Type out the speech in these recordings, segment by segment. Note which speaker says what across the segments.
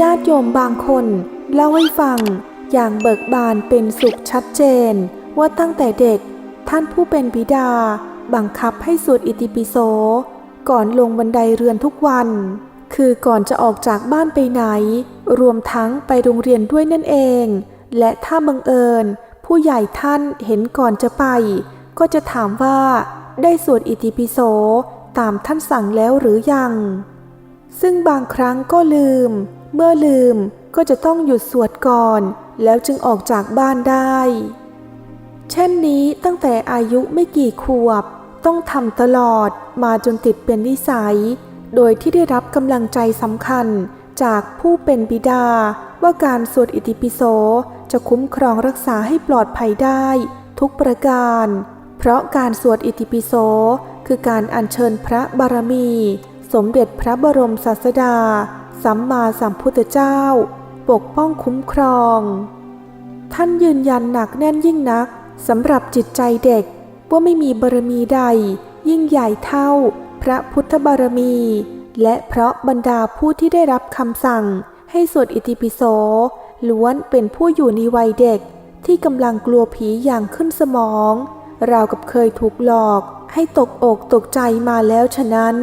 Speaker 1: ญาติโยมบางคนเล่าให้ฟังอย่างเบิกบานเป็นสุขชัดเจน ว่าตั้งแต่เด็กท่านผู้เป็นบิดา บังคับให้สวดอิติปิโส ก่อนลงบันไดเรือนทุกวัน คือก่อนจะออกจากบ้านไปไหน รวมทั้งไปโรงเรียนด้วยนั่นเอง และถ้าบังเอิญ ผู้ใหญ่ท่านเห็นก่อนจะไป ก็จะถามว่า ได้สวดอิติปิโสตามท่านสั่งแล้วหรือยัง ซึ่งบางครั้งก็ลืม เมื่อลืมก็จะต้องหยุดสวดก่อน แล้วจึงออกจากบ้านได้ เช่นนี้ตั้งแต่อายุไม่กี่ขวบ ต้องทำตลอดมาจนติดเป็นนิสัย โดยที่ได้รับกำลังใจสำคัญจากผู้เป็นบิดา ว่าการสวดอิติปิโสจะคุ้มครองรักษาให้ปลอดภัยได้ ทุกประการ เพราะการสวดอิติปิโสคือการอัญเชิญพระบารมี สมเด็จพระบรมศาสดา สัมมาสัมพุทธเจ้า ปกป้องคุ้มครอง ท่านยืนยันหนักแน่นยิ่งนักสำหรับจิตใจเด็กว่าไม่มีบารมีใด ยิ่งใหญ่เท่า พระพุทธบารมี และเพราะบรรดาผู้ที่ได้รับคำสั่ง ให้สวดอิติปิโสล้วนเป็นผู้อยู่ในวัยเด็กที่กำลังกลัวผีอย่างขึ้นสมอง ราวกับเคยถูกหลอกให้ตกอกตกใจมาแล้วฉะนั้น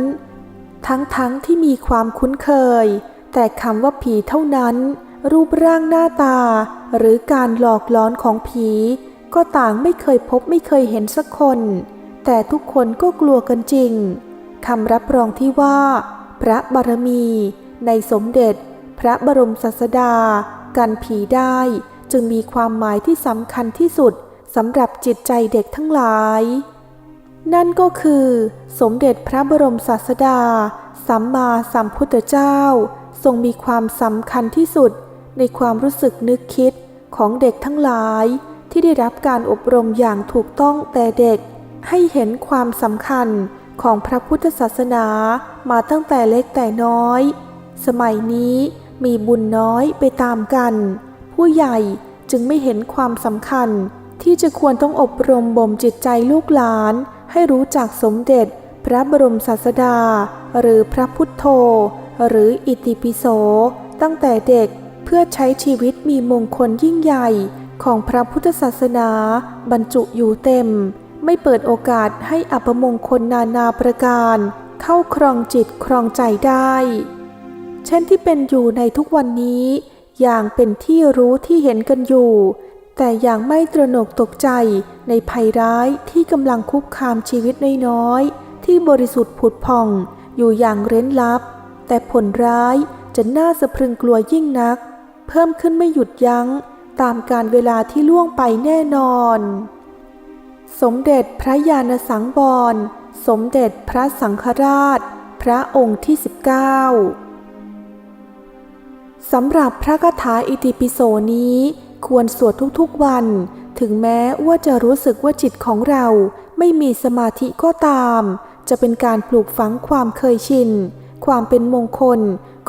Speaker 1: ทั้งๆทที่มีความคุ้นเคย แต่คำว่าผีเท่านั้น รูปร่างหน้าตา หรือการหลอกล้อนของผี ก็ต่างไม่เคยพบไม่เคยเห็นสักคน แต่ทุกคนก็กลัวกันจริงคำรับรองที่ว่า พระบารมี ในสมเด็จ พระบรมศาสดา กันผีได้ จึงมีความหมายที่สำคัญที่สุดสำหรับจิตใจเด็กทั้งหลาย นั่นก็คือ สมเด็จพระบรมศาสดา สัมมาสัมพุทธเจ้า ทรงมีความสำคัญที่สุด ในความรู้สึกนึกคิดของเด็กทั้งหลาย ที่ได้รับการอบรมอย่างถูกต้องแต่เด็ก ให้เห็นความสำคัญของพระพุทธศาสนามาตั้งแต่เล็กแต่น้อย สมัยนี้ มีบุญน้อยไปตามกัน ผู้ใหญ่จึงไม่เห็นความสำคัญ ที่จะควรต้องอบรมบ่มจิตใจลูกหลาน ให้รู้จักสมเด็จ พระบรมศาสดา หรือพระพุทโธ หรืออิติปิโส ตั้งแต่เด็กเพื่อใช้ชีวิตมีมงคลยิ่งใหญ่ของพระพุทธศาสนาบรรจุอยู่เต็ม ไม่เปิดโอกาสให้อัปมงคลนานาประการ เข้าครองจิตครองใจได้ เช่นที่เป็นอยู่ในทุกวันนี้ อย่างเป็นที่รู้ที่เห็นกันอยู่ แต่อย่างไม่ตระหนกตกใจในภัยร้ายที่กำลังคุกคามชีวิตน้อยๆที่บริสุทธิ์ผุดผ่องอยู่อย่างเร้นลับ แต่ผลร้ายจะน่าสะพรึงกลัวยิ่งนัก เพิ่มขึ้นไม่หยุดยัง้งตามการเวลาที่ล่วงไปแน่นอน สมเด็จพระญาณสังวรสมเด็จพระสังฆราช พระองค์ที่ 19 สำหรับพระคาถาอิติปิโสนี้ ควรสวดทุกๆวัน ถึงแม้ว่าจะรู้สึกว่าจิตของเราไม่มีสมาธิก็ตาม จะเป็นการปลูกฝังความเคยชิน ความเป็นมงคล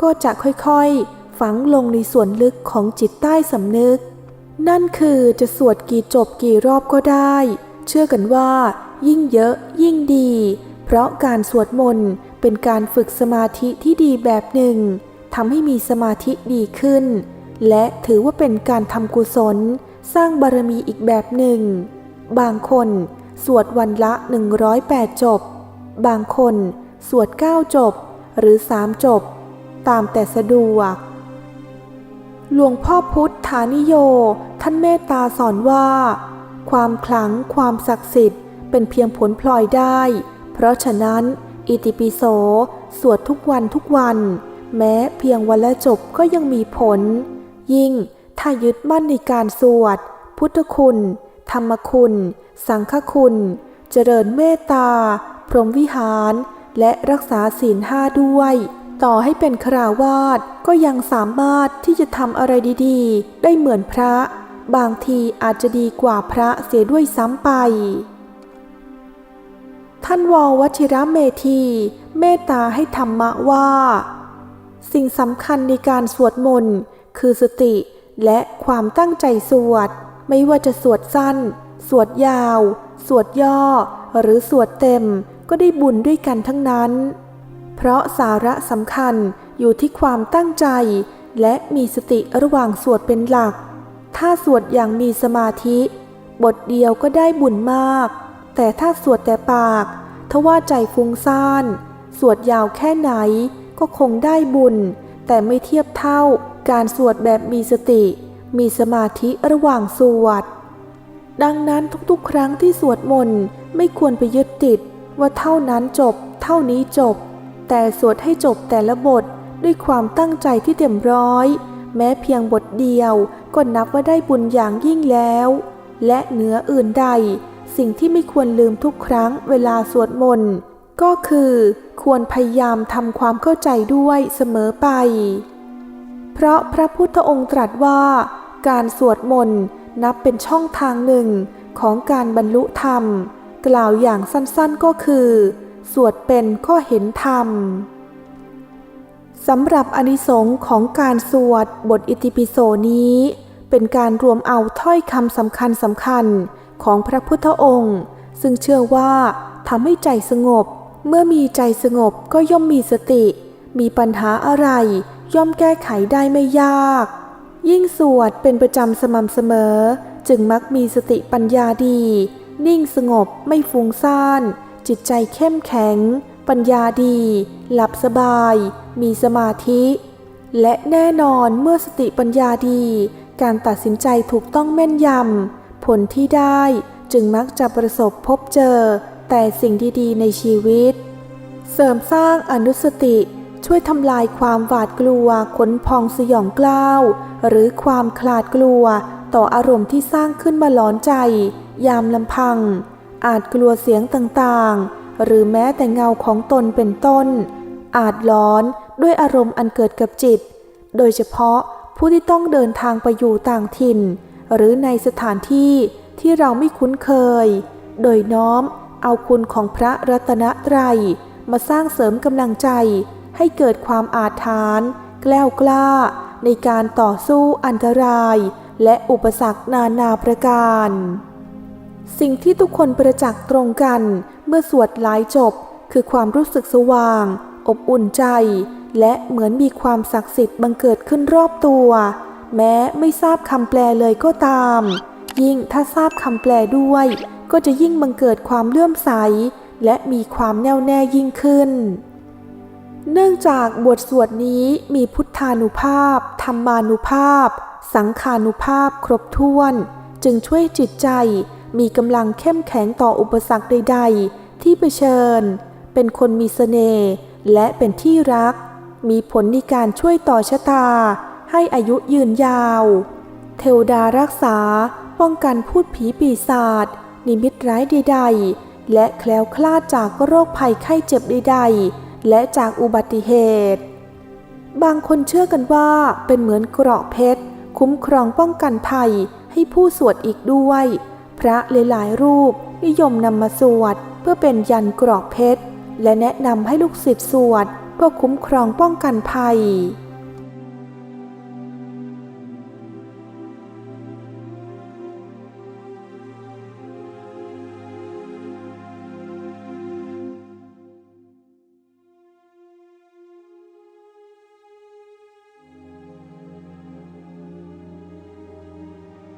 Speaker 1: ก็จะค่อยๆ ฝังลงในส่วนลึกของจิตใต้สำนึก นั่นคือจะสวดกี่จบกี่รอบก็ได้ เชื่อกันว่า ยิ่งเยอะยิ่งดี เพราะการสวดมนต์เป็นการฝึกสมาธิที่ดีแบบหนึ่ง ทำให้มีสมาธิดีขึ้น และถือว่าเป็นการทำกุศล สร้างบารมีอีกแบบหนึ่ง บางคนสวดวันละ 108 จบ บางคนสวด 9 จบ หรือ 3 จบ ตามแต่สะดวก หลวงพ่อพุทธานิโย ท่านเมตตาสอนว่า ความขลังความศักดิ์สิทธิ์ เป็นเพียงผลพลอยได้ เพราะฉะนั้น อิติปิโส สวดทุกวันทุกวัน แม้เพียงวันละจบก็ยังมีผล ยิ่งถ้ายึดมั่นในการสวด พุทธคุณ ธรรมคุณ สังฆคุณ เจริญเมตตา พรหมวิหาร และรักษาศีลห้าด้วย ต่อให้เป็นคราวาสก็ยังสามารถที่จะทำอะไรดีๆ ได้เหมือนพระ บางทีอาจจะดีกว่าพระเสียด้วยซ้ำไป ท่านววชิระเมธี เมตตาให้ธรรมะว่า สิ่งสำคัญในการสวดมนต์คือสติและความตั้งใจสวด ไม่ว่าจะสวดสั้น สวดยาว สวดย่อ หรือสวดเต็มก็ได้บุญด้วยกันทั้งนั้น เพราะสาระสำคัญอยู่ที่ความตั้งใจ และมีสติระหว่างสวดเป็นหลัก ถ้าสวดอย่างมีสมาธิ บทเดียวก็ได้บุญมาก แต่ถ้าสวดแต่ปาก ทว่าใจฟุ้งซ่าน สวดยาวแค่ไหน ก็คงได้บุญ แต่ไม่เทียบเท่าการสวดแบบมีสติ มีสมาธิระหว่างสวด ดังนั้นทุกๆ ครั้งที่สวดมนต์ไม่ควรไปยึดติดว่าเท่านั้นจบ เท่านี้จบ แต่สวดให้จบแต่ละบทด้วยความตั้งใจที่เต็มร้อย แม้เพียงบทเดียวก็นับว่าได้บุญอย่างยิ่งแล้ว และเหนืออื่นใด สิ่งที่ไม่ควรลืมทุกครั้งเวลาสวดมนต์ ก็คือควรพยายามทำความเข้าใจด้วยเสมอไป เพราะพระพุทธองค์ตรัสว่า การสวดมนต์นับเป็นช่องทางหนึ่งของการบรรลุธรรม กล่าวอย่างสั้นๆก็คือ สวดเป็นก็เห็นธรรมสำหรับอนิสงส์ของการสวดบทอิติปิโสนี้ เป็นการรวมเอาถ้อยคำสำคัญสำคัญของพระพุทธองค์ ซึ่งเชื่อว่าทำให้ใจสงบ เมื่อมีใจสงบก็ย่อมมีสติ มีปัญหาอะไร ย่อมแก้ไขได้ไม่ยาก ยิ่งสวดเป็นประจำสม่ำเสมอ จึงมักมีสติปัญญาดี นิ่งสงบไม่ฟุ้งซ่าน จิตใจเข้มแข็ง ปัญญาดี หลับสบาย มีสมาธิ และแน่นอนเมื่อสติปัญญาดี การตัดสินใจถูกต้องแม่นยำผลที่ได้จึงมักจะประสบพบเจอ แต่สิ่งดีๆในชีวิต เสริมสร้างอนุสติช่วยทำลายความหวาดกลัวขนพองสยองกล้าว หรือความคลาดกลัว ต่ออารมณ์ที่สร้างขึ้นมาหลอนใจ ยามลำพัง อาจกลัวเสียงต่างๆ หรือแม้แต่เงาของตนเป็นต้น อาจหลอนด้วยอารมณ์อันเกิดกับจิต โดยเฉพาะผู้ที่ต้องเดินทางไปอยู่ต่างถิ่น หรือในสถานที่ที่เราไม่คุ้นเคย โดยน้อม เอาคุณของพระรัตนตรัยมาสร้างเสริมกำลังใจ ให้เกิดความอาถรรพ์แกล้วกล้า ในการต่อสู้อันตราย และอุปสรรคนานาประการ สิ่งที่ทุกคนประจักษ์ตรงกัน เมื่อสวดหลายจบ คือความรู้สึกสว่าง อบอุ่นใจ และเหมือนมีความศักดิ์สิทธิ์บังเกิดขึ้นรอบตัว แม้ไม่ทราบคำแปลเลยก็ตาม ยิ่งถ้าทราบคำแปลด้วย ก็จะยิ่งบังเกิดความเลื่อมใส และมีความแน่วแน่ยิ่งขึ้น เนื่องจากบทสวดนี้มีพุทธานุภาพ ธรรมานุภาพ สังขานุภาพครบถ้วน จึงช่วยจิตใจ มีกำลังเข้มแข็งต่ออุปสรรคใด ๆ ที่เผชิญ เป็นคนมีเสน่ห์และเป็นที่รัก มีผลในการช่วยต่อชะตา ให้อายุยืนยาว เทวดารักษาป้องกันพูดผีปีศาจ นิมิตร้ายใดๆ และแคล้วคลาดจากโรคภัยไข้เจ็บใดๆ และจากอุบัติเหตุ บางคนเชื่อกันว่าเป็นเหมือนเกราะเพชร คุ้มครองป้องกันภัยให้ผู้สวดอีกด้วย พระหลายๆรูปนิยมนำมาสวดเพื่อเป็นยันเกราะเพชร และแนะนำให้ลูกศิษย์สวดเพื่อคุ้มครองป้องกันภัย